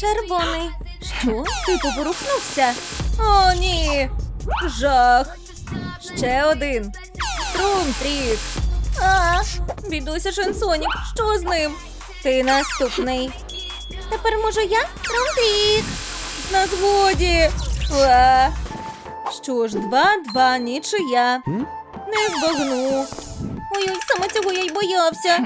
Червоний. Що? Ти поворухнувся? О, ні. Жах. Ще один. Трум-трік. А, бідуся Шансонік. Що з ним? Ти наступний. Тепер може я? Трум-трік. На згоді. А. Що ж, два-два, нічия. Не збагну. Ой-ой, саме цього я й боявся.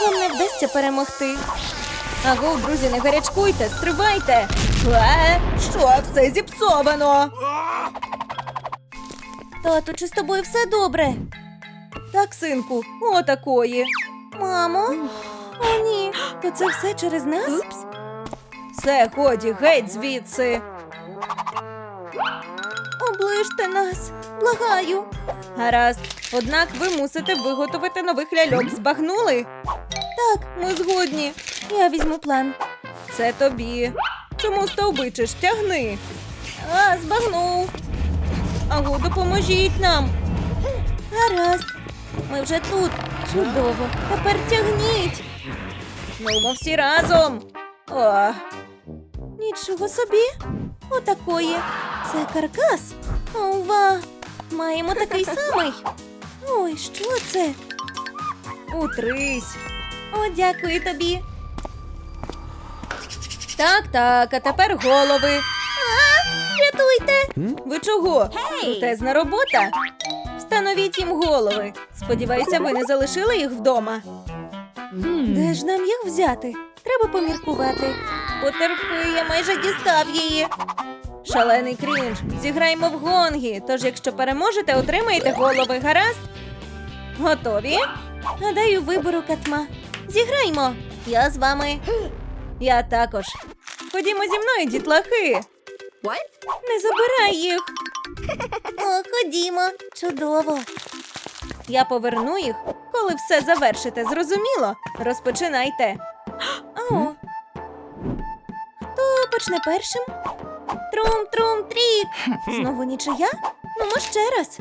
Вам не вдасться перемогти. Аго, друзі, не гарячкуйте, стривайте. Е, що, все зіпсовано. Тату, чи з тобою все добре? Так, синку, отакої. Мамо? О, ні, то це все через нас? Все, годі, геть звідси. Оближте нас, благаю. Гаразд, однак ви мусите виготовити нових ляльок. Збагнули? Так, ми згодні. Я візьму план. Це тобі. Чому стовбичиш? Тягни. А, збагнув. Аго, допоможіть нам. Гаразд. Ми вже тут. Чудово. Тепер тягніть. Ну, всі разом. О. Нічого собі. Отакої. Це каркас. Ова. Маємо такий самий. Ой, що це? Утрись. О, дякую тобі. Так, так, а тепер голови. Рятуйте. Ви чого? Крутезна робота. Встановіть їм голови. Сподіваюся, ви не залишили їх вдома. Де ж нам їх взяти? Треба поміркувати. Потерпи, я майже дістав її. Шалений крінж. Зіграємо в гонгі. Тож, якщо переможете, отримаєте голови. Гаразд? Готові? Гадаю, вибору катма. Зіграймо. Я з вами. Я також. Ходімо зі мною, дітлахи. Не забирай їх. О, ходімо. Чудово. Я поверну їх, коли все завершите. Зрозуміло? Розпочинайте. О. Хто почне першим? Трум-трум трік. Знову нічия? Ну, ну ще раз.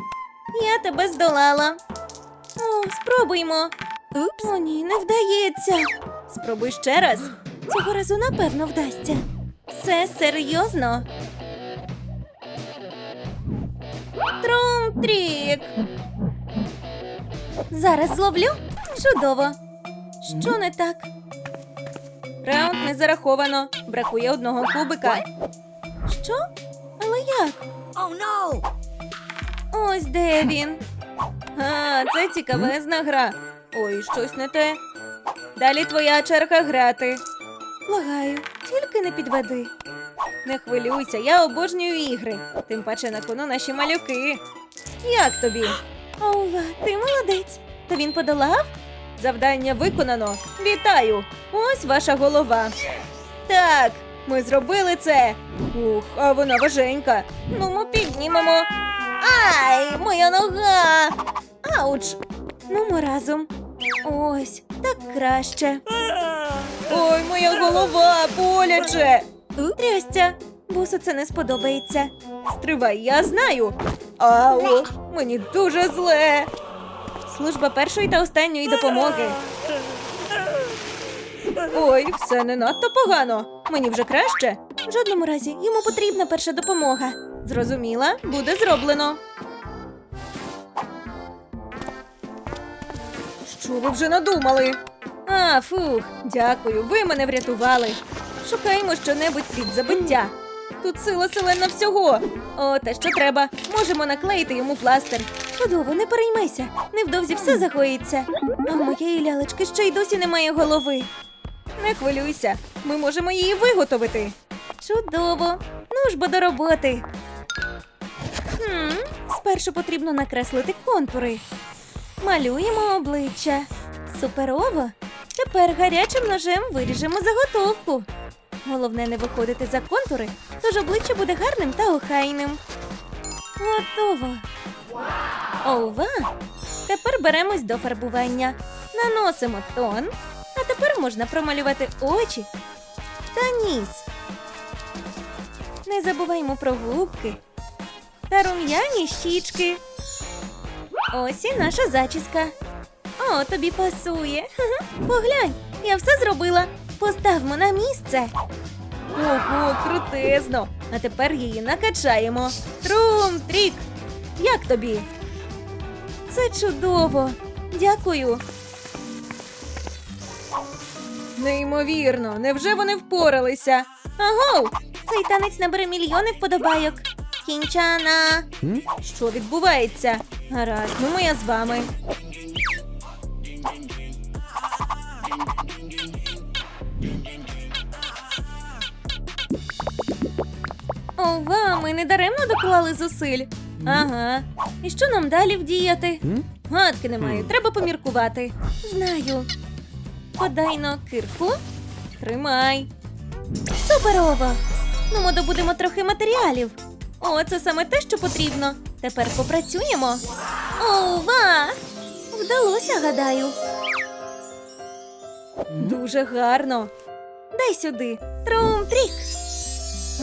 Я тебе здолала. О, спробуймо. Упс. О, ні, не вдається. Спробуй ще раз. Цього разу напевно вдасться. Все серйозно. Трум-трік. Зараз зловлю. Чудово. Що не так? Раунд не зараховано. Бракує одного кубика. Що? Але як? Oh no! Ось де він. А, це цікавезна гра. Ой, щось не те. Далі твоя черга грати. Благаю, тільки не підведи. Не хвилюйся, я обожнюю ігри. Тим паче на кону наші малюки. Як тобі? Ова, ти молодець. То він подолав? Завдання виконано. Вітаю! Ось ваша голова. Так, ми зробили це. Ух, а вона важенька. Ну, ми піднімемо. Ай, моя нога. Ауч. Ну, ми разом. Ось, так краще. Ой, моя голова, боляче. Трястя, бусу це не сподобається. Стривай, я знаю. Ау, мені дуже зле. Служба першої та останньої допомоги. Ой, все не надто погано. Мені вже краще. В жодному разі йому потрібна перша допомога. Зрозуміла, буде зроблено. Що ви вже надумали? А, фух, дякую, ви мене врятували. Шукаємо щонебудь під забиття. Тут сила селена всього. О, те, що треба. Можемо наклеїти йому пластир. Чудово, не переймайся. Невдовзі все загоїться. А моєї лялечки ще й досі немає голови. Не хвилюйся, ми можемо її виготовити. Чудово. Ну ж бо до роботи. Хм, спершу потрібно накреслити контури. Малюємо обличчя. Суперово. Тепер гарячим ножем виріжемо заготовку. Головне не виходити за контури, тож обличчя буде гарним та охайним. Готово. Ова! Тепер беремось до фарбування. Наносимо тон, а тепер можна промалювати очі та ніс. Не забуваймо про губки та рум'яні щічки. Ось і наша зачіска. О, тобі пасує. Поглянь, я все зробила. Поставмо на місце. Ого, крутезно. А тепер її накачаємо. Трум, трік. Як тобі? Це чудово. Дякую. Неймовірно, невже вони впоралися? Агоу! Цей танець набере мільйони вподобайок. Кінчана. Що відбувається? Гаразд, ну я з вами. Ова, ми не даремно доклали зусиль. Ага. І що нам далі вдіяти? Гадки немає, треба поміркувати. Знаю. Подай но кирку. Тримай. Суперово! Ну, ми добудемо трохи матеріалів. О, це саме те, що потрібно. Тепер попрацюємо. Ова! Вдалося, гадаю. Дуже гарно. Дай сюди. Трум-трік.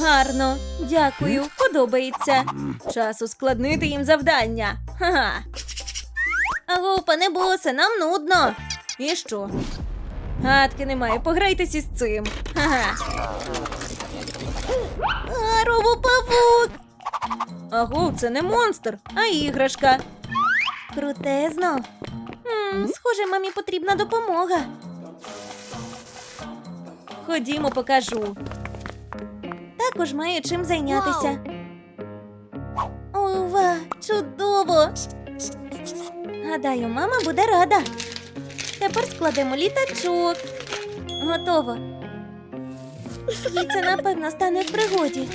Гарно, дякую, подобається. Час ускладнити їм завдання. Ха-ха. Аго, пане босе, нам нудно. І що? Гадки немає, пограйтесь із цим. Ха-ха. А, робопавук. Аго, це не монстр, а іграшка. Крутезно. м схоже, мамі потрібна допомога. Ходімо, покажу. Також маю чим зайнятися. Ова, чудово! Гадаю, мама буде рада. Тепер складемо літачок. Готово. Їй це, напевно, стане в пригоді.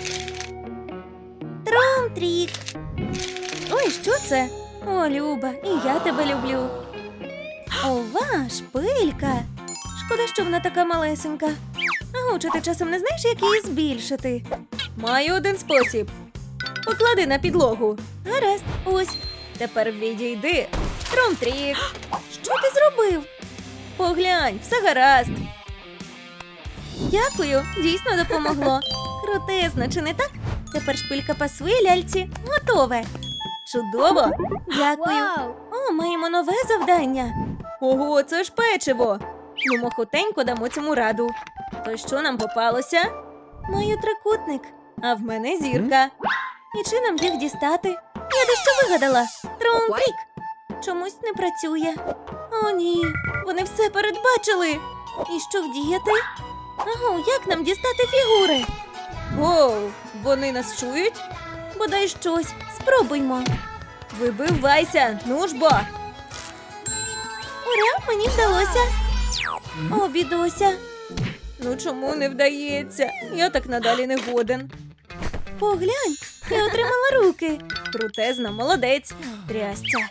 Тром-трік. Ой, що це? О, Люба, і я тебе люблю. Ова, шпилька. Шкода, що вона така малесенька. А чи ти часом не знаєш, як її збільшити? Маю один спосіб. Поклади на підлогу. Гаразд, ось. Тепер відійди. Тром-трік. Що ти зробив? Поглянь, все гаразд. Дякую, дійсно допомогло. Крутезно, чи не так? Тепер шпилька пасує ляльці. Готове. Чудово. Дякую. О, маємо нове завдання. Ого, це ж печиво. Ну, мохотенько дамо цьому раду. То що нам попалося? Маю трикутник, а в мене зірка. І чи нам їх дістати? Я дещо вигадала. Трум-трік. Чомусь не працює. О, ні, вони все передбачили. І що вдіяти? Аго, як нам дістати фігури? Воу, вони нас чують? Бодай щось, спробуймо. Вибивайся, ну ж бо. Ура, мені вдалося. О, бідося. Ну чому не вдається? Я так надалі не годен. Поглянь, я отримала руки. Крутезна, молодець. Трясця.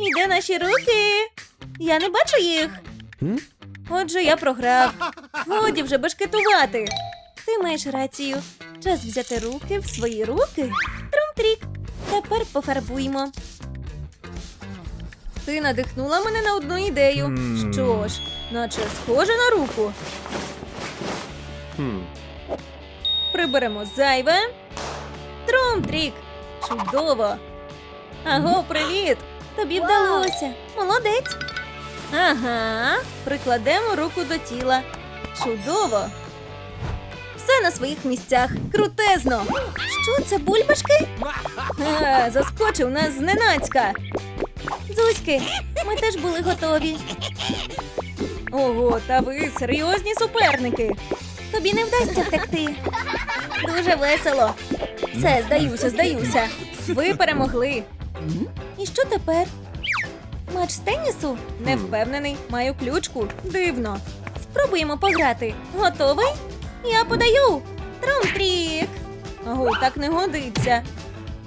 І де наші руки? Я не бачу їх. Отже, я програв. Годі вже бешкетувати. Ти маєш рацію. Час взяти руки в свої руки. Трум-трік. Тепер пофарбуємо. Ти надихнула мене на одну ідею. Що ж, наче схоже на руку. Хм. Приберемо зайве. Трум-трік. Чудово. Аго, привіт! Тобі вдалося. Молодець. Ага. Прикладемо руку до тіла. Чудово. Все на своїх місцях. Крутезно. Що це, бульбашки? А, заскочив нас зненацька. Зузьки, ми теж були готові. Ого, та ви серйозні суперники. Тобі не вдасться втекти. Дуже весело. Все, здаюся, здаюся. Ви перемогли. І що тепер? Матч з тенісу? Не впевнений, маю ключку. Дивно. Спробуємо пограти. Готовий? Я подаю. Трум-трік. Ого, так не годиться.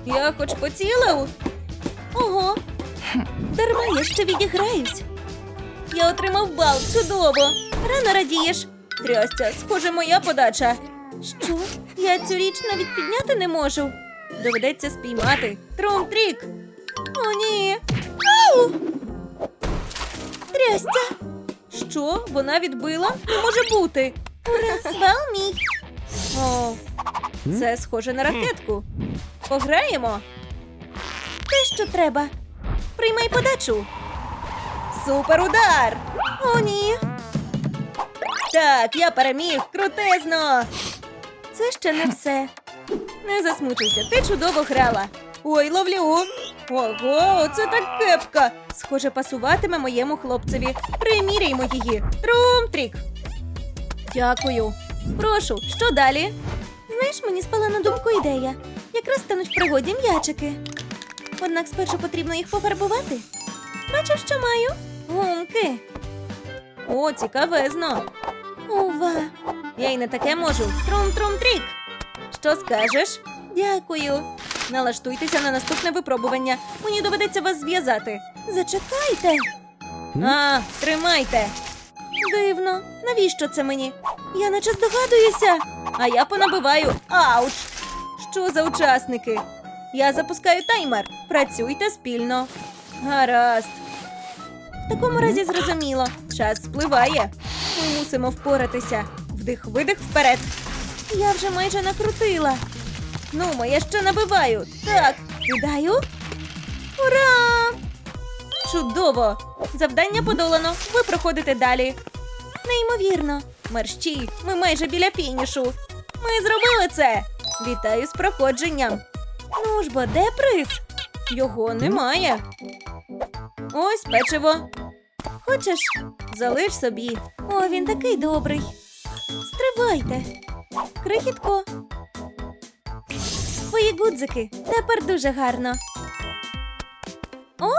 Я хоч поцілив. Ого. Дарма я ще відіграюсь. Я отримав бал, чудово. Рано радієш. Трястя, схоже, моя подача. Що? Я цю річ навіть підняти не можу. Доведеться спіймати. Трум-трік. О, ні. Ау! Трястя. Що? Вона відбила? Не може бути. Мій. О, це схоже на ракетку. Пограємо. Те, що треба. Приймай подачу. Суперудар! О, ні. Так, я переміг, крутезно. Це ще не все. Не засмучуйся, ти чудово грала. Ой, ловлю. Ого, це так кепка. Схоже, пасуватиме моєму хлопцеві. Приміряймо її. Трум-трік. Дякую. Прошу, що далі? Знаєш, мені спала на думку ідея. Якраз стануть в пригоді м'ячики. Однак спершу потрібно їх пофарбувати. Бачив, що маю? Гумки. О, цікавезно. Ова. Я й не таке можу. Трум-трум-трік. Що скажеш? Дякую. Налаштуйтеся на наступне випробування. Мені доведеться вас зв'язати. Зачекайте. А, тримайте. Дивно, навіщо це мені? Я наче здогадуюся. А я понабиваю. Ауч! Що за учасники? Я запускаю таймер. Працюйте спільно. Гаразд. В такому разі зрозуміло. Час спливає. Ми мусимо впоратися. Вдих-видих вперед. Я вже майже накрутила. Ну, я ще набиваю. Так, кидаю. Ура! Чудово! Завдання подолано. Ви проходите далі. Неймовірно. Мерщій, ми майже біля фінішу. Ми зробили це. Вітаю з проходженням. Ну ж бо, де приз? Його немає. Ось печиво. Хочеш? Залиш собі. О, він такий добрий. Стривайте. Крихітко. Твої гудзики. Тепер дуже гарно. О,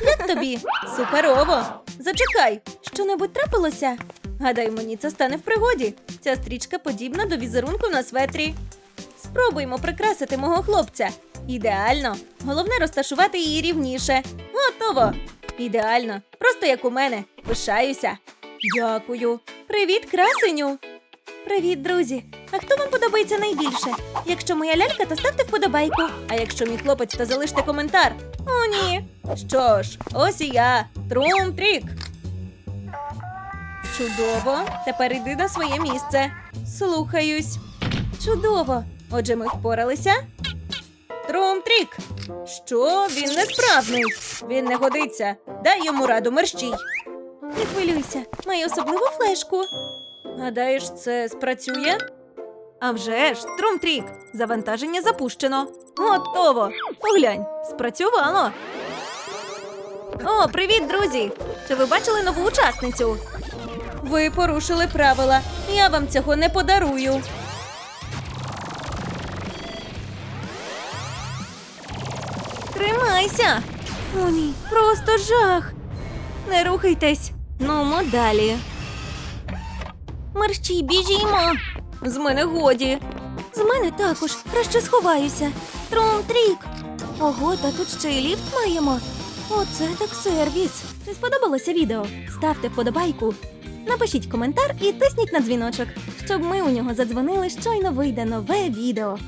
як тобі? Суперово! Зачекай, що-небудь трапилося? Гадаю, мені це стане в пригоді. Ця стрічка подібна до візерунку на светрі. Спробуймо прикрасити мого хлопця. Ідеально. Головне розташувати її рівніше. Готово. Ідеально. Просто як у мене. Пишаюся. Дякую. Привіт, красеню. Привіт, друзі. А хто вам подобається найбільше? Якщо моя лялька, то ставте вподобайку. А якщо мій хлопець, то залиште коментар. О, ні. Що ж, ось і я. Трум-трік. Чудово. Тепер йди на своє місце. Слухаюсь. Чудово. Отже, ми впоралися. Трум-трік. Що? Він несправний. Він не годиться. Дай йому раду мерщій. Не хвилюйся, маю особливу флешку. Гадаєш, це спрацює? А вже ж, Трум-трік, завантаження запущено. Готово. Поглянь, спрацювало. О, привіт, друзі! Чи ви бачили нову учасницю? Ви порушили правила. Я вам цього не подарую. Тримайся! О, ні, просто жах. Не рухайтесь. Ну, далі. Мерщій, біжімо. З мене годі. З мене також. Краще сховаюся. Трум-трік. Ого, та тут ще й ліфт маємо. Оце так сервіс. Чи сподобалося відео? Ставте вподобайку. Напишіть коментар і тисніть на дзвіночок, щоб ми у нього задзвонили щойно вийде нове відео.